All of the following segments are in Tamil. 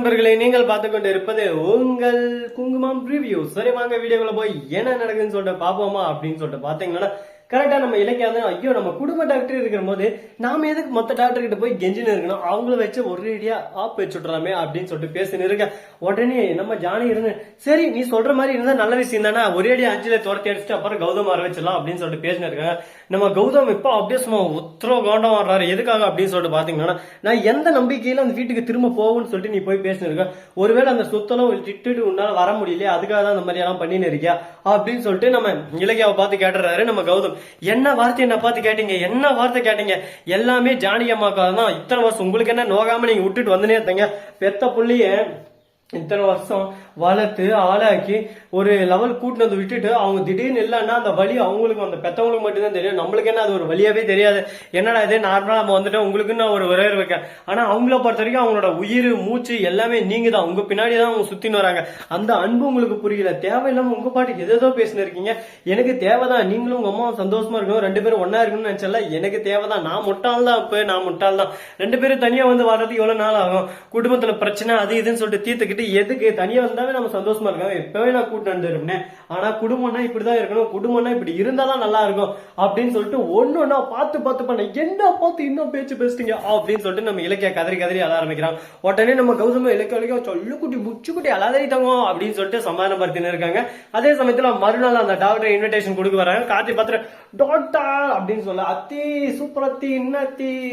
நண்பர்களே நீங்கள் பார்த்து கொண்டு இருப்பது உங்கள் குங்குமம் ரிவ்யூ சரி வாங்க வீடியோக்குள்ள போய் என்ன நடக்குதுன்னு சொல்லிட்டு பார்ப்போமா அப்படின்னு சொல்லிட்டு பார்த்தீங்கன்னா கரெக்டாக நம்ம இலக்கியம் ஐயோ நம்ம குடும்ப டாக்டர் இருக்கிற போது நாம எதுக்கு மொத்த டாக்டர் கிட்ட போய் கெஞ்சின்னு இருக்கணும்? அவங்கள வச்சு ஒரேடியா ஆப் வச்சு விட்றாமே அப்படின்னு சொல்லிட்டு பேசின்னு இருக்க. உடனே நம்ம ஜானி இருந்து சரி நீ சொல்ற மாதிரி இருந்தா நல்ல விஷயம் தானே ஒரேடியா அஞ்சுல துரத்தி அடிச்சுட்டு அப்புறம் கௌதம் வர வச்சிடலாம் அப்படின்னு சொல்லிட்டு பேசினு இருக்காங்க நம்ம கௌதம் இப்போ அப்படியே சும்மா உத்தரோ காண்டம் வர்றாரு. எதுக்காக அப்படின்னு சொல்லிட்டு பாத்தீங்கன்னா நான் எந்த நம்பிக்கையில அந்த வீட்டுக்கு திரும்ப போகும்னு சொல்லிட்டு நீ போய் பேசினிருக்க ஒருவேளை அந்த சுத்தலும் விட்டுட்டு உன்னால வர முடியல அதுக்காக தான் அந்த மாதிரி எல்லாம் பண்ணின்னு இருக்கியா? அப்படின்னு சொல்லிட்டு நம்ம இலக்கியாவை பார்த்து கேட்டுறாரு நம்ம கௌதம். என்ன வார்த்தை என்ன பார்த்து கேட்டீங்க? என்ன வார்த்தை கேட்டீங்க? எல்லாமே ஜானகி அம்மாக்காக தான் இத்தனை வருஷம் உங்களுக்கு என்ன நோகாம நீங்க விட்டுட்டு வந்துனே இருந்தீங்க பெத்த புள்ளியே இத்தனை வருஷம் வளர்த்து ஆளாக்கி ஒரு லெவல் கூட்டினு வந்து விட்டுட்டு அவங்க திடீர்னு இல்லைன்னா அந்த வலி அவங்களுக்கு அந்த பெத்தவங்களுக்கு மட்டும்தான் தெரியும். நம்மளுக்கு என்ன அது ஒரு வழியாவே தெரியாது. என்னடா இது நார்மலா நம்ம வந்துட்டு உங்களுக்கு நான் ஒரு உறவு வைக்கேன் ஆனா அவங்கள பொறுத்த வரைக்கும் அவங்களோட உயிர் மூச்சு எல்லாமே நீங்க தான் உங்க பின்னாடி தான் அவங்க சுத்தின்னு வராங்க. அந்த அன்பு உங்களுக்கு புரியல. தேவையில்லாம உங்க பாட்டுக்கு எதோ பேசினு இருக்கீங்க. எனக்கு தேவைதான். நீங்களும் உங்க அம்மாவும் சந்தோஷமா இருக்கணும். ரெண்டு பேரும் ஒன்னா இருக்கணும்னு நினைச்சல எனக்கு தேவைதான். நான் முட்டாள் தான் இப்ப. நான் முட்டாள் தான் ரெண்டு பேரும் தனியா வந்து வர்றதுக்கு எவ்வளவு நாள் ஆகும்? குடும்பத்துல பிரச்சனை அது இதுன்னு சொல்லிட்டு தீர்த்துக்கிட்டு எதுக்கு? தனியா வந்தாவே நம்ம சந்தோஷமா இருக்காங்க. எப்பவே நான் கூட்டு வந்துருப்பேன் ஆனா குடும்பம்னா இப்படிதான் இருக்கணும். குடும்பம்னா இப்படி இருந்தாதான் நல்லா இருக்கும். அப்படின்னு சொல்லிட்டு ஒண்ணு ஒன்னா பார்த்து பார்த்து பண்ண. என்ன பார்த்து இன்னும் பேச்சு பேசிட்டீங்க அப்படின்னு சொல்லிட்டு நம்ம இலக்கிய கதறி கதறி அழ ஆரம்பிக்கிறான். உடனே நம்ம கௌதம இலக்கிய இலக்கிய சொல்லுக்குட்டி முச்சுக்குட்டி அலாதரி தங்கம் அப்படின்னு சொல்லிட்டு சமாதானப்படுத்தின்னு இருக்காங்க. அதே சமயத்துல மறுநாள் அந்த டாக்டர் இன்விடேஷன் கொடுக்க வராங்க. கார்த்தி பாத்திர டாக்டர் அப்படின்னு சொல்ல. அத்தி சூப்பர் அத்தி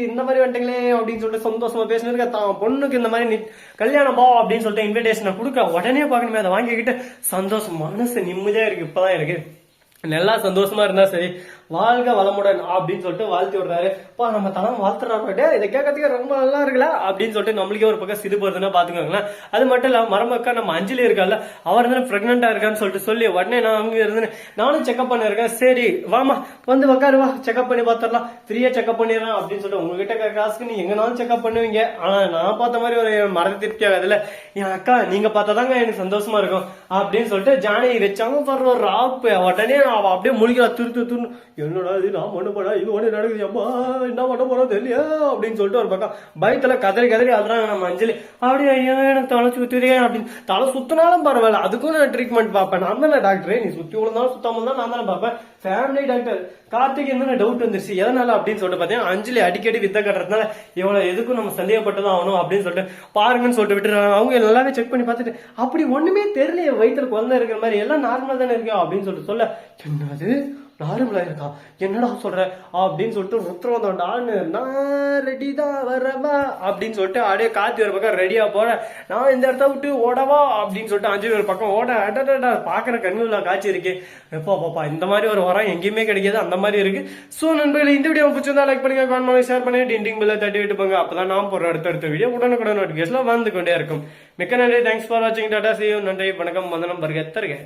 இந்த மாதிரி வந்துட்டீங்களே அப்படின்னு சொல்லிட்டு சந்தோஷமா பேசினிருக்க தான் பொண்ணுக்கு இந்த மாதிரி கல்யாணம் பா அப்படின்னு சொல்லிட்டு இன்விடேஷனை கொடுக்க உடனே பார்க்கணுமே அதை வாங்கிக்கிட்டு சந்தோஷம் மனசு நிம்மதியா இருக்கு. இப்பதான் இருக்கு நல்லா சந்தோஷமா இருந்தா சரி. வாழ்க வளமுடன் அப்படின்னு சொல்லிட்டு வாழ்த்தி விடுறாரு. பா நம்ம தலம் வாழ்த்துறாரு? இதை கேட்கறதுக்கு ரொம்ப நல்லா இருக்குல்ல? அப்படின்னு சொல்லிட்டு நம்மளுக்கே ஒரு பக்கம் சிரிப்பு போறதுன்னா பாத்துக்கோங்களேன் அது மட்டும் இல்ல மரமக்கா நம்ம அஞ்சலி இருக்கால அவர் தானே பிரெக்னெண்டா இருக்கான்னு சொல்லிட்டு சொல்லி உடனே நான் அங்க இருந்து நானும் செக்அப் பண்ணிருக்கேன் சரி வாமா வந்து உக்காரு வா செக்அப் பண்ணி பாத்திரலாம் ஃப்ரீயா செக்அப் பண்ணிடலாம் அப்படின்னு சொல்லிட்டு உங்ககிட்ட காசுக்கு நீ எங்கனாலும் செக்அப் பண்ணுவீங்க. ஆனா நான் பார்த்த மாதிரி ஒரு மரத்தை திருப்தி ஆகாதுல்ல என் அக்கா நீங்க பார்த்தாதாங்க எனக்கு சந்தோஷமா இருக்கும் அப்படின்னு சொல்லிட்டு ஜானகி வச்சாங்க வர்ற ஒரு ராப்பு. உடனே அவ அப்படியே முழிக்கிறா துரு திரு துரு என்னடா இது? நான் பண்ண போறா இது ஒன்று நடக்குது. அம்மா என்ன பண்ண போறோம் தெரியல அப்படின்னு சொல்லிட்டு ஒரு பக்கம் பயத்துல கதறி கதறி அதுறாங்க நம்ம அஞ்சலி அப்படியே ஐயோ எனக்கு தலை சுத்துறே அப்படின்னு. தலை சுத்தினாலும் பரவாயில்ல. அதுக்கும் நான் ட்ரீட்மெண்ட் பார்ப்பேன். நான் தானே டாக்டர் நீ சுத்தி விழுந்தாலும் சுத்தாம தான் நான் தானே பார்ப்பேன். ஃபேமிலி டாக்டர் கார்த்திக் என்ன டவுட் வந்துருச்சு? எதனால அப்படின்னு சொல்லிட்டு பார்த்தீங்கன்னா அஞ்சலி அடிக்கடி வித்த கட்டுறதுனால இவ்வளவு எதுக்கும் நம்ம சந்தேகப்பட்டதான் ஆகணும் அப்படின்னு சொல்லிட்டு பாருங்கன்னு சொல்லிட்டு விட்டுறாங்க. அவங்க நல்லாவே செக் பண்ணி பார்த்துட்டு அப்படி ஒண்ணுமே தெரியலையே வயிற்றுல குழந்தை இருக்கிற மாதிரி. எல்லாம் நார்மலா தானே இருக்கோம் அப்படின்னு சொல்லிட்டு சொல்ல என்னது நார்மலா இருக்கா? என்னடா சொல்ற? அப்படின்னு சொல்லிட்டு ருத்ரவந்தாண்டான்னு நான் ரெடி தான் வரவா? அப்படின்னு சொல்லிட்டு அப்படியே காத்தி ஒரு பக்கம் ரெடியா போறேன். நான் இந்த இடத்த விட்டு ஓடவா? அப்படின்னு சொல்லிட்டு அஞ்சு ஒரு பக்கம் ஓட அடடா பாக்குற கண்ணுல காட்சி இருக்கு. எப்போ பாப்பா இந்த மாதிரி ஒரு உரம் எங்கேயுமே கிடைக்காது அந்த மாதிரி இருக்கு. சோ நண்பர்களே இந்த வீடியோ பிடிச்சிருந்தா லைக் பண்ணுங்க கமெண்ட் பண்ணி ஷேர் பண்ணி டிண்டிங் பில்ல தட்டி விட்டு போங்க. அப்பதான் நான் போற அடுத்தடுத்த வீடியோ உடனுக்குடன் நோட்டிஃபிகேஷன் வந்து கொண்டே இருக்கும். மிக்க நன்றி தேங்க்ஸ் ஃபார் வாட்சிங் டாடா சி நன்றி வணக்கம் வந்தனம் பருக தருக.